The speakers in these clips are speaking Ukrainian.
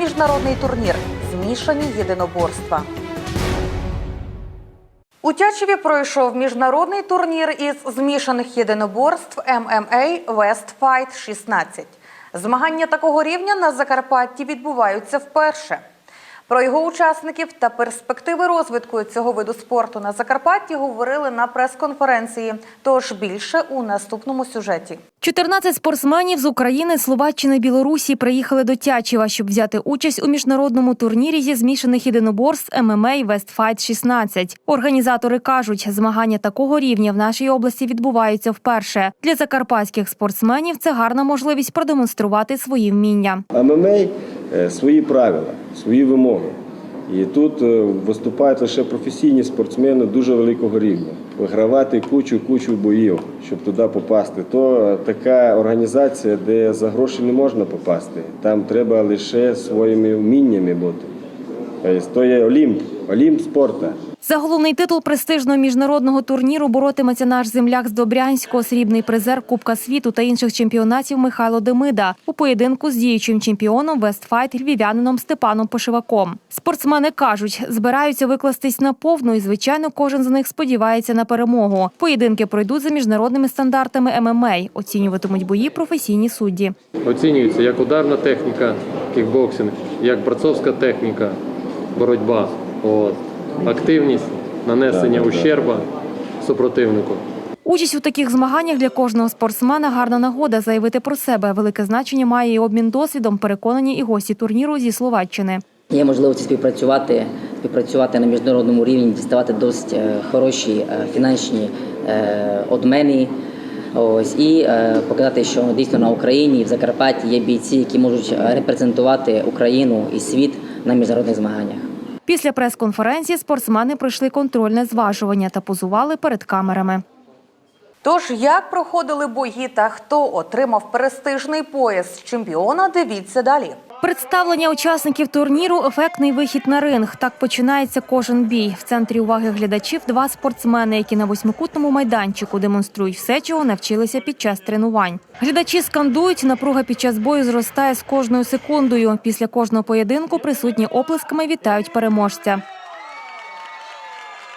міжнародний турнір Змішані єдиноборства. У Тячеві пройшов міжнародний турнір із змішаних єдиноборств MMA West Fight 16. Змагання такого рівня на Закарпатті відбуваються вперше. Про його учасників та перспективи розвитку цього виду спорту на Закарпатті говорили на прес-конференції. Тож більше у наступному сюжеті. 14 спортсменів з України, Словаччини, Білорусі приїхали до Тячева, щоб взяти участь у міжнародному турнірі зі змішаних єдиноборств ММА West Fight 16. Організатори кажуть, змагання такого рівня в нашій області відбуваються вперше. Для закарпатських спортсменів це гарна можливість продемонструвати свої вміння. ММА е, свої правила, свої вимоги. І тут е, виступають лише професійні спортсмени дуже великого рівня. Вигравати кучу кучу боїв, щоб туди попасти. То е, така організація, де за гроші не можна попасти. Там треба лише своїми вміннями бути. Тобто, то є Олімп, Олімп спорту. За головний титул престижного міжнародного турніру боротиметься наш земляк з Добрянського, срібний призер Кубка світу та інших чемпіонатів Михайло Демида у поєдинку з діючим чемпіоном Вестфайт львів'янином Степаном Пошиваком. Спортсмени кажуть, збираються викластись на повну, і звичайно, кожен з них сподівається на перемогу. Поєдинки пройдуть за міжнародними стандартами ММА. Оцінюватимуть бої професійні судді. Оцінюється як ударна техніка, кікбоксинг, як борцовська техніка, боротьба, от, активність, нанесення ущерба супротивнику. Участь у таких змаганнях для кожного спортсмена гарна нагода заявити про себе. Велике значення має і обмін досвідом. Переконані і гості турніру зі Словаччини. Є можливість співпрацювати, співпрацювати на міжнародному рівні, діставати досить е, хороші е, фінансові е, одмени. Ось і е, показати, що дійсно на Україні в Закарпатті є бійці, які можуть репрезентувати Україну і світ на міжнародних змаганнях. Після прес-конференції спортсмени пройшли контрольне зважування та позували перед камерами. Тож, як проходили бої та хто отримав престижний пояс чемпіона, дивіться далі. Представлення учасників турніру ефектний вихід на ринг. Так починається кожен бій. В центрі уваги глядачів два спортсмени, які на восьмикутному майданчику демонструють все, чого навчилися під час тренувань. Глядачі скандують, напруга під час бою зростає з кожною секундою. Після кожного поєдинку присутні оплесками вітають переможця.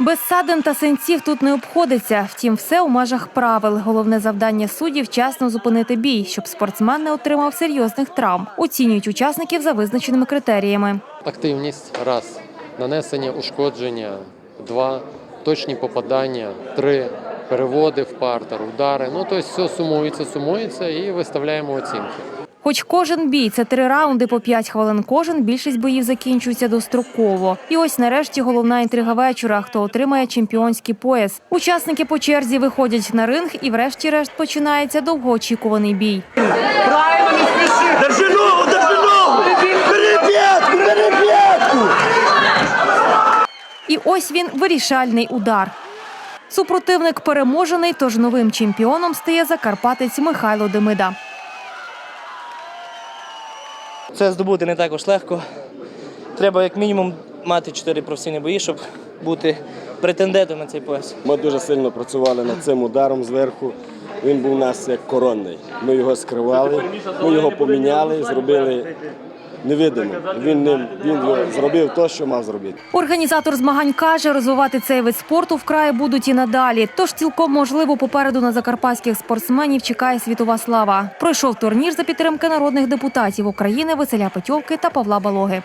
Без садин та синців тут не обходиться. Втім, все у межах правил. Головне завдання суддів – вчасно зупинити бій, щоб спортсмен не отримав серйозних травм. Оцінюють учасників за визначеними критеріями. Активність раз, нанесення ушкодження, два, точні попадання, три, переводи в партер, удари. Ну тобто все сумується, сумується і виставляємо оцінки. Хоч кожен бій це три раунди по п'ять хвилин. Кожен більшість боїв закінчується достроково. І ось нарешті головна інтрига вечора. Хто отримає чемпіонський пояс? Учасники по черзі виходять на ринг, і врешті-решт починається довгоочікуваний бій. Держи ногу, держи ногу! Бери п'ятку! І ось він вирішальний удар. Супротивник переможений, тож новим чемпіоном стає закарпатець Михайло Демида. Це здобути не також легко. Треба як мінімум мати чотири професійні бої, щоб бути претендентом на цей пояс. Ми дуже сильно працювали над цим ударом зверху. Він був у нас як коронний. Ми його скривали, ми його поміняли, зробили невидимо. Він ним він зробив те, що мав зробити. Організатор змагань каже, розвивати цей вид спорту вкрай будуть і надалі. Тож цілком можливо попереду на закарпатських спортсменів чекає світова слава. Пройшов турнір за підтримки народних депутатів України Василя Петьовки та Павла Балоги.